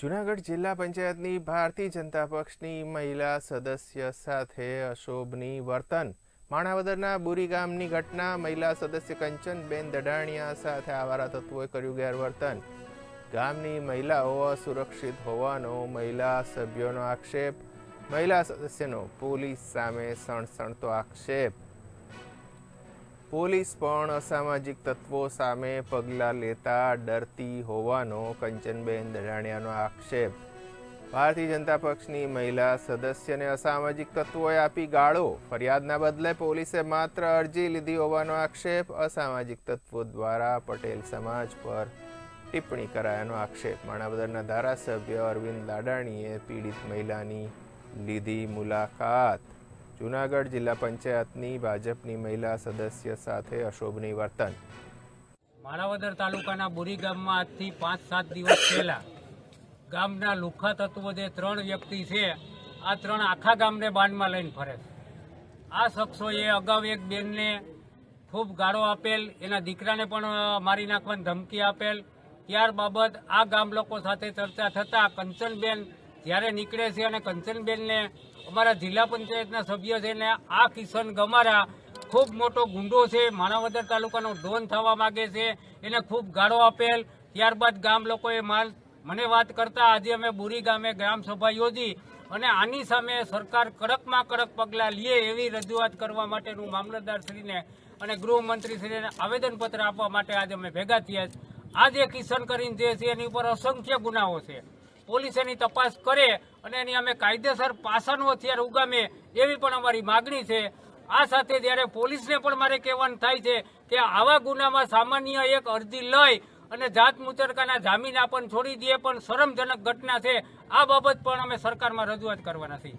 જુનાગઢ જિલ્લા પંચાયતની ભારતીય જનતા પક્ષની મહિલા સદસ્ય સાથે અશોભની વર્તન. માણાવદરના બુરી ગામની ઘટના, મહિલા સદસ્ય કંચનબેન દડાણિયા સાથે આવારા તત્વોએ કર્યું ગેરવર્તન. ગામની મહિલાઓ અસુરક્ષિત હોવાનો મહિલા સભ્યોનો આક્ષેપ. મહિલા સદસ્યનો પોલીસ સામે સણસણતો આક્ષેપ. પોલીસ પણ અસામાજિક તત્વો સામે પગલાં લેતા ડરતી હોવાનો કંચનબેન દડાણિયાનો આક્ષેપ. ભારતીય જનતા પક્ષની મહિલા સદસ્યને અસામાજિક તત્વોએ આપી ગાળો. ફરિયાદના બદલે પોલીસે માત્ર અરજી લીધી હોવાનો આક્ષેપ. અસામાજિક તત્વો દ્વારા પટેલ સમાજ પર ટિપ્પણી કરાયાનો આક્ષેપ. માણાવદરના ધારાસભ્ય અરવિંદ લાડાણીએ પીડિત મહિલાની લીધી મુલાકાત. જુનાગઢ જિલ્લા પંચાયતની ભાજપની મહિલા સદસ્ય સાથે અશોભની વર્તન. માણાવદર તાલુકાના બોરી ગામમાં આજથી પાંચ સાત દિવસ પહેલા ગામના લુખા તત્વો જે ત્રણ વ્યક્તિ છે, આ ત્રણ આખા ગામને બાંધમાં લઈને ફરે છે. આ શખ્સોએ અગાઉ એક બેનને ખૂબ ગાળો આપેલ, એના દીકરાને પણ મારી નાખવાની ધમકી આપેલ. ત્યાર બાબત આ ગામ લોકો સાથે ચર્ચા થતાં કંચનબેન જ્યારે નીકળે છે અને કંચનબેનને અમારા જિલ્લા પંચાયતના સભ્ય છે ને આ કિશન ગમારા ખૂબ મોટો ગુંડો છે, માણાવદર તાલુકાનો ડોન થવા માગે છે, એને ખૂબ ગાળો આપેલ. ત્યારબાદ ગામ લોકોએ માલ મને વાત કરતા આજે અમે બુરી ગામે ગ્રામસભા યોજી અને આની સામે સરકાર કડકમાં કડક પગલાં લે એવી રજૂઆત કરવા માટેનું મામલતદારશ્રીને અને ગૃહમંત્રીશ્રીને આવેદનપત્ર આપવા માટે આજે અમે ભેગા થયા આ જે કિશન કરીને જે છે એની ઉપર અસંખ્ય ગુનાઓ છે. પોલીસ એની તપાસ કરે અને એની અમે કાયદેસર પાસાનું હથિયાર ઉગામે એવી પણ અમારી માગણી છે. આ સાથે જ્યારે પોલીસને પણ મારે કહેવાનું થાય છે કે આવા ગુનામાં સામાન્ય એક અરજી લઈ અને જાત મુચરકાના જામીન આપણને છોડી દે પણ શરમજનક ઘટના છે. આ બાબત પણ અમે સરકારમાં રજૂઆત કરવાના છીએ.